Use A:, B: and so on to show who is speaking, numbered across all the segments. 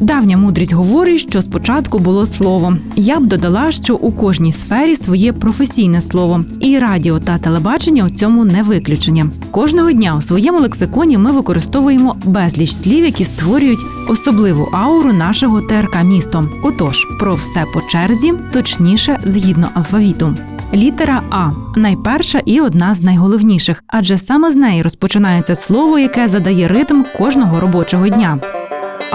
A: Давня мудрість говорить, що спочатку було слово. Я б додала, що у кожній сфері своє професійне слово, і радіо та телебачення у цьому не виключення. Кожного дня у своєму лексиконі ми використовуємо безліч слів, які створюють особливу ауру нашого ТРК місто. Отож, про все по черзі, точніше, згідно алфавіту. Літера А найперша і одна з найголовніших, адже саме з неї розпочинається слово, яке задає ритм кожного робочого дня.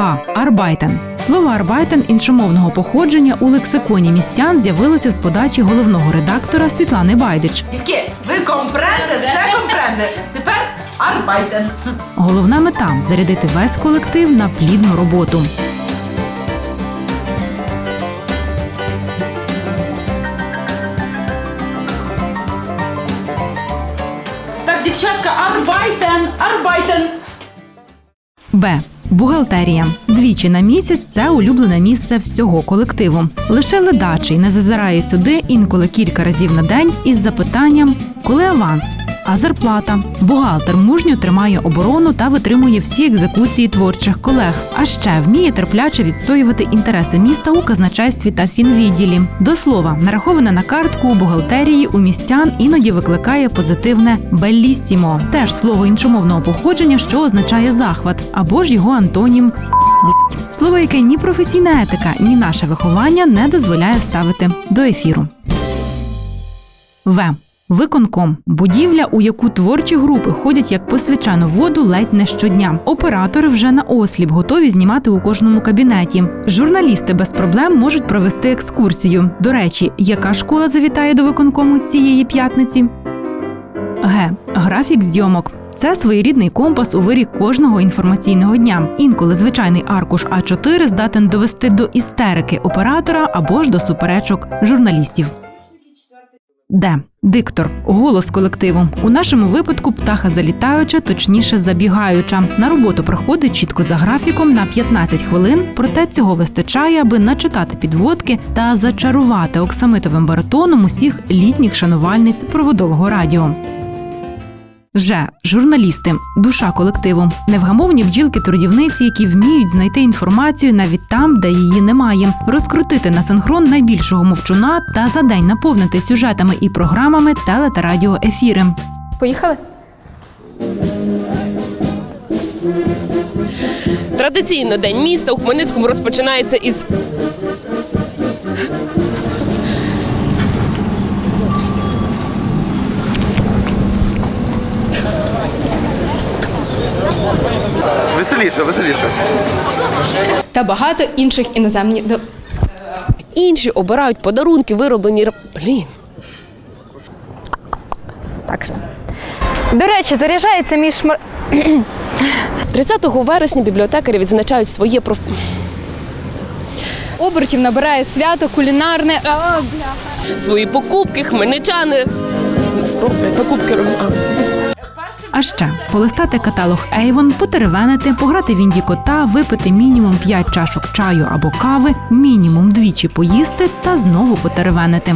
A: А. Арбайтен. Слово арбайтен іншомовного походження у лексиконі містян з'явилося з подачі головного редактора Світлани Байдич.
B: Дівки, ви компренде, все компренде. Тепер арбайтен.
A: Головна мета зарядити весь колектив на плідну роботу.
B: Так, дівчатка, арбайтен, арбайтен.
A: Б. Бухгалтерія. Двічі на місяць це улюблене місце всього колективу. Лише ледачий не зазирає сюди інколи кілька разів на день із запитанням, коли аванс, а зарплата. Бухгалтер мужньо тримає оборону та витримує всі екзекуції творчих колег. А ще вміє терпляче відстоювати інтереси міста у казначействі та фінвідділі. До слова, нараховане на картку у бухгалтерії у містян іноді викликає позитивне белісімо, теж слово іншомовного походження, що означає захват, або ж його антонім Слово, яке ні професійна етика, ні наше виховання не дозволяє ставити до ефіру. В. Виконком будівля, у яку творчі групи ходять як по свячену воду ледь не щодня. Оператори вже на осліп готові знімати у кожному кабінеті. Журналісти без проблем можуть провести екскурсію. До речі, яка школа завітає до виконкому цієї п'ятниці? Г. Графік зйомок. Це своєрідний компас у вирі кожного інформаційного дня. Інколи звичайний аркуш А4 здатен довести до істерики оператора або ж до суперечок журналістів. Д. Диктор голос колективу. У нашому випадку птаха залітаюча, точніше забігаюча. На роботу приходить чітко за графіком на 15 хвилин, проте цього вистачає, аби начитати підводки та зачарувати оксамитовим баритоном усіх літніх шанувальниць проводового радіо. Ж. Журналісти, душа колективу, невгамовні бджілки-трудівниці, які вміють знайти інформацію навіть там, де її немає, розкрутити на синхрон найбільшого мовчуна та за день наповнити сюжетами і програмами теле та радіоефіри.
C: Поїхали?
D: Традиційно день міста у Хмельницькому розпочинається із.
E: Веселіше, веселіше.
C: Та багато інших іноземні. до-
D: Інші обирають подарунки, вироблені. Блін. Так, щас.
C: До речі, заряджається мій шмар.
D: 30 вересня бібліотекарі відзначають своє проф...
C: Обертів набирає свято кулінарне. А, бля.
D: свої покупки, хмельничани. Покупки роблять. А,
A: ще полистати каталог Avon, потеревенити, пограти в інді кота, випити мінімум 5 чашок чаю або кави, мінімум двічі поїсти та знову потеревенити.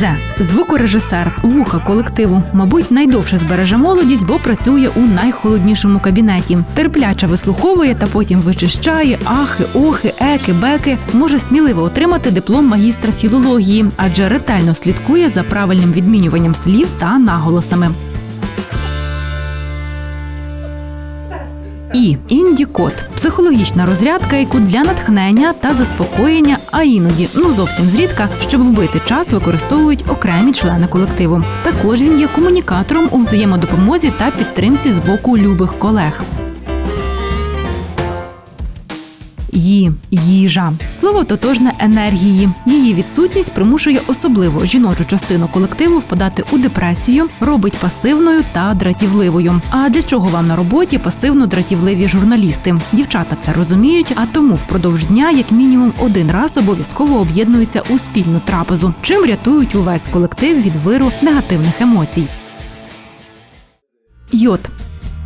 A: З. Звукорежисер, вуха колективу. Мабуть, найдовше збереже молодість, бо працює у найхолоднішому кабінеті. Терпляче вислуховує та потім вичищає ахи, охи, еки, беки. Може сміливо отримати диплом магістра філології, адже ретельно слідкує за правильним відмінюванням слів та наголосами. Індікот психологічна розрядка, яку для натхнення та заспокоєння, а іноді ну зовсім зрідка, щоб вбити час, використовують окремі члени колективу. Також він є комунікатором у взаємодопомозі та підтримці з боку любих колег. Ї їжа слово тотожне енергії. Її відсутність примушує особливо жіночу частину колективу впадати у депресію, робить пасивною та дратівливою. А для чого вам на роботі пасивно-дратівливі журналісти? Дівчата це розуміють, а тому впродовж дня, як мінімум, один раз обов'язково об'єднуються у спільну трапезу, чим рятують увесь колектив від виру негативних емоцій. Йод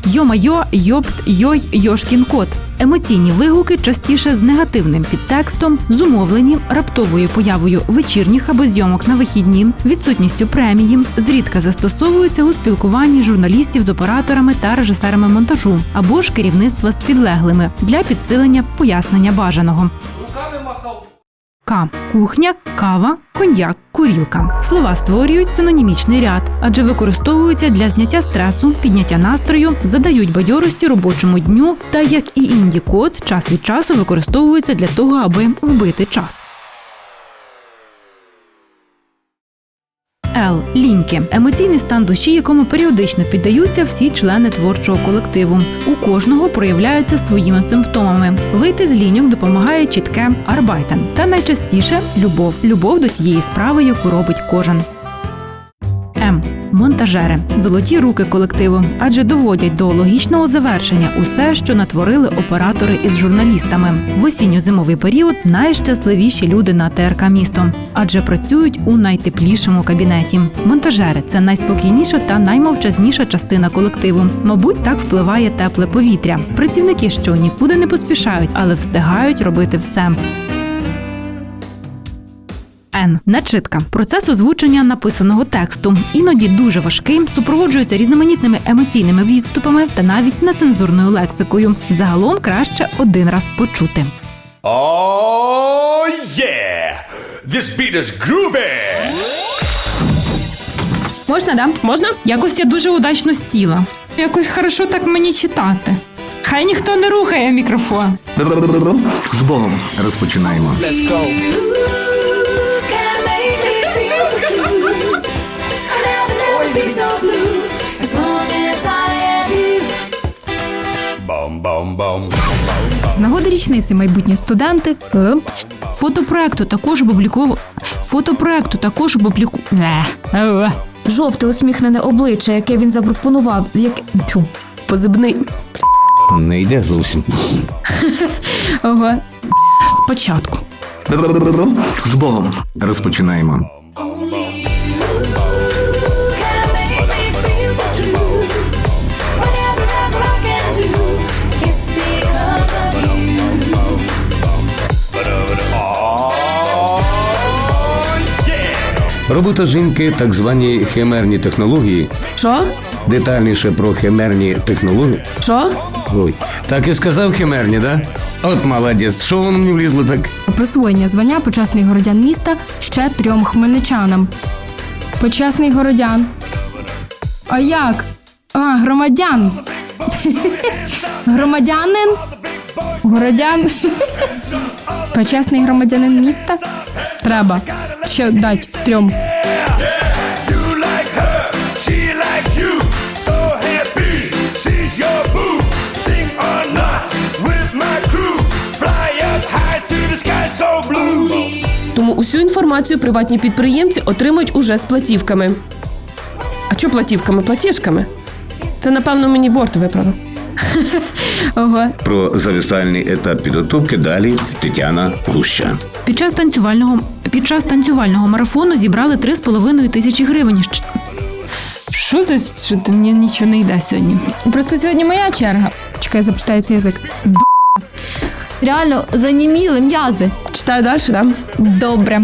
A: йо-майо, йопт, йой, йошкін кот. Емоційні вигуки частіше з негативним підтекстом, зумовлені раптовою появою вечірніх або зйомок на вихідні, відсутністю премії, зрідка застосовуються у спілкуванні журналістів з операторами та режисерами монтажу або ж керівництва з підлеглими для підсилення пояснення бажаного. К. Кухня, кава, коньяк, курілка. Слова створюють синонімічний ряд, адже використовуються для зняття стресу, підняття настрою, задають бадьорості робочому дню та, як і інді-код, час від часу використовуються для того, аби вбити час. Л. Ліньки емоційний стан душі, якому періодично піддаються всі члени творчого колективу. У кожного проявляються своїми симптомами. Вийти з ліньок допомагає чітке арбайтен. Та найчастіше любов. Любов до тієї справи, яку робить кожен. М. Монтажери золоті руки колективу, адже доводять до логічного завершення усе, що натворили оператори із журналістами. В осінньо-зимовий період найщасливіші люди на ТРК місто, адже працюють у найтеплішому кабінеті. Монтажери це найспокійніша та наймовчазніша частина колективу. Мабуть, так впливає тепле повітря. Працівники, що нікуди не поспішають, але встигають робити все. Н. Начитка. Процес озвучення написаного тексту. Іноді дуже важкий, супроводжується різноманітними емоційними відступами та навіть нецензурною лексикою. Загалом краще один раз почути.
F: Oh yeah! This beat is groovy!
C: Можна, да?
D: Можна?
A: Якось я дуже удачно сіла. Якось хорошо так мені читати. Хай ніхто не рухає мікрофон.
G: З Богом розпочинаємо.
D: Let's go.
H: Be so blue as long as I am you.
F: Boom, boom, boom.
C: З нагоди річниці майбутні студенти.
A: Фотопроекту також опубліковано. Фотопроекту також опубліку... Е.
I: Жовте усміхнене обличчя, яке він запропонував, як Тьфу.
D: Позивний.
G: Не йде зовсім.
C: Ого.
A: Спочатку.
G: З Богом розпочинаємо.
J: Робота жінки так звані химерні технології.
I: що?
J: Детальніше про химерні технології.
I: Що?
J: Ой, так і сказав химерні, да? От молодець, що воно мені влізло так?
C: Присвоєння звання почесний городян міста ще трьом хмельничанам. Почесний городян. А як? А, громадян. Громадянин? Городян. Почесний громадянин міста? Треба. Ще дать трьом.
D: Тому усю інформацію приватні підприємці отримують уже з платівками. А що платівками? Платіжками? Це, напевно, мені борт виправив.
C: Ого.
J: Про завісальний етап підготовки далі Тетяна Гуща.
A: Під час танцювального під час танцювального марафону зібрали 3,5 тисячі гривень. Що це що ти мені нічого не йде сьогодні?
C: Просто сьогодні моя черга. Чекай, запустається язик.
I: Реально заніміли м'язи.
D: Читаю далі, да?
C: Добре.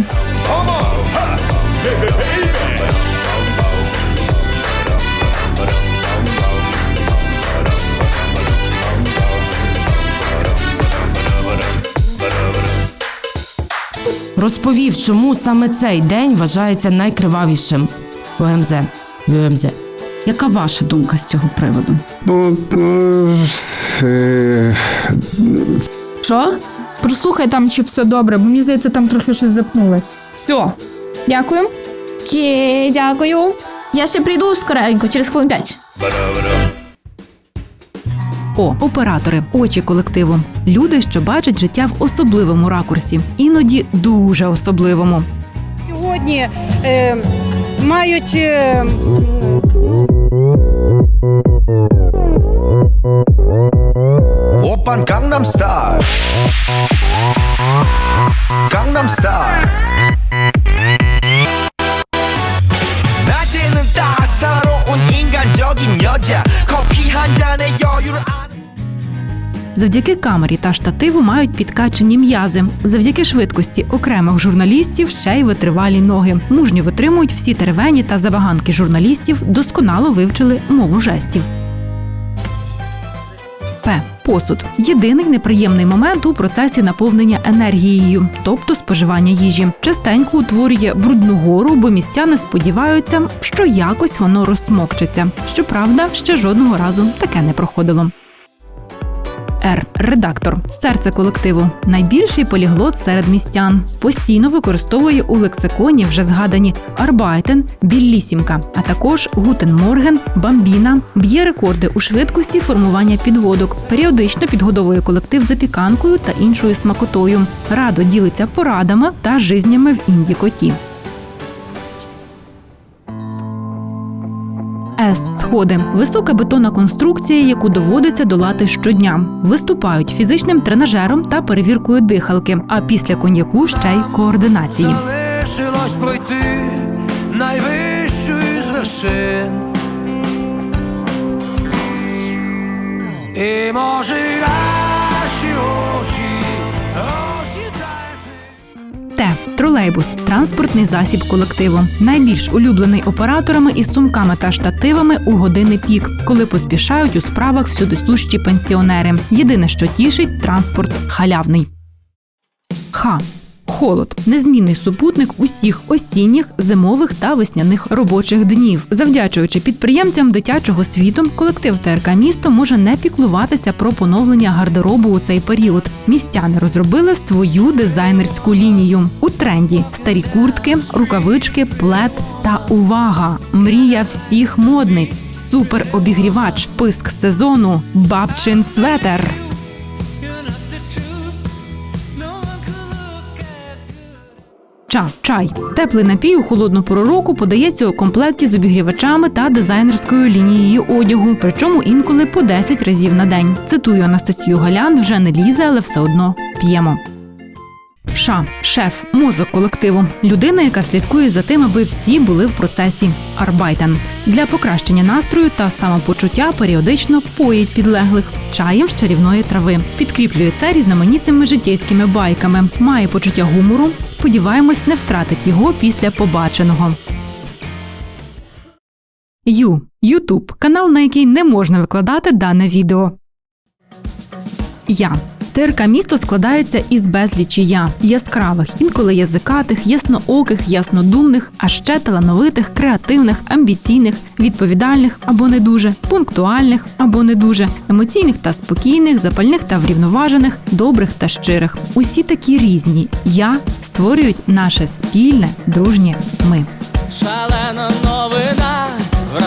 K: Розповів, чому саме цей день вважається найкривавішим в ОМЗ. В ОМЗ. Яка ваша думка з цього приводу?
J: Ну, е,
I: Що?
C: Прослухай там, чи все добре, бо мені здається, там трохи щось запнулось.
D: Все.
C: Дякую.
I: Ті, дякую. Я ще прийду скоренько, через хвилин п'ять.
A: О, оператори, очі колективу. Люди, що бачать життя в особливому ракурсі, іноді дуже особливому.
L: сьогодні е, мають е,
F: Опан Gangnam Style.
A: Завдяки камері та штативу мають підкачені м'язи. Завдяки швидкості окремих журналістів ще й витривалі ноги. Мужньо витримують всі теревені та забаганки журналістів, досконало вивчили мову жестів. П. Посуд єдиний неприємний момент у процесі наповнення енергією, тобто споживання їжі. Частенько утворює брудну гору, бо містяни сподіваються, що якось воно розсмокчеться. Щоправда, ще жодного разу таке не проходило. Р. Редактор серце колективу. Найбільший поліглот серед містян. Постійно використовує у лексиконі вже згадані Арбайтен, Біллісімка, а також Гутен Морген, Бамбіна. Б'є рекорди у швидкості формування підводок. Періодично підгодовує колектив запіканкою та іншою смакотою. Радо ділиться порадами та жизнями в індікоті. С. Сходи висока бетонна конструкція, яку доводиться долати щодня. Виступають фізичним тренажером та перевіркою дихалки, а після коньяку ще й координації.
F: Залишилось пройти найвищу із вершин. І може наші очі
A: Т. Тролейбус транспортний засіб колективу. Найбільш улюблений операторами із сумками та штативами у години пік, коли поспішають у справах всюди сущі пенсіонери. Єдине, що тішить, транспорт халявний. Х. Холод незмінний супутник усіх осінніх, зимових та весняних робочих днів. Завдячуючи підприємцям дитячого світу, колектив ТРК місто може не піклуватися про поновлення гардеробу у цей період. Містяни розробили свою дизайнерську лінію у тренді: старі куртки, рукавички, плед та увага! Мрія всіх модниць, супер обігрівач, писк сезону, бабчин светер. Ча, чай. Теплий напій у холодну пору року подається у комплекті з обігрівачами та дизайнерською лінією одягу, причому інколи по 10 разів на день. Цитую Анастасію Галян, вже не лізе, але все одно п'ємо. Ша шеф, мозок колективу, людина, яка слідкує за тим, аби всі були в процесі. Арбайтен для покращення настрою та самопочуття періодично поїть підлеглих чаєм з чарівної трави. Підкріплює це різноманітними життєйськими байками. Має почуття гумору. Сподіваємось, не втратить його після побаченого. Ю Ютуб канал, на який не можна викладати дане відео. Я. ТРК місто складається із безлічі я яскравих, інколи язикатих, яснооких, яснодумних, а ще талановитих, креативних, амбіційних, відповідальних або не дуже, пунктуальних або не дуже, емоційних та спокійних, запальних та врівноважених, добрих та щирих. Усі такі різні. Я створюють наше спільне, дружнє ми.
M: Шалена новина в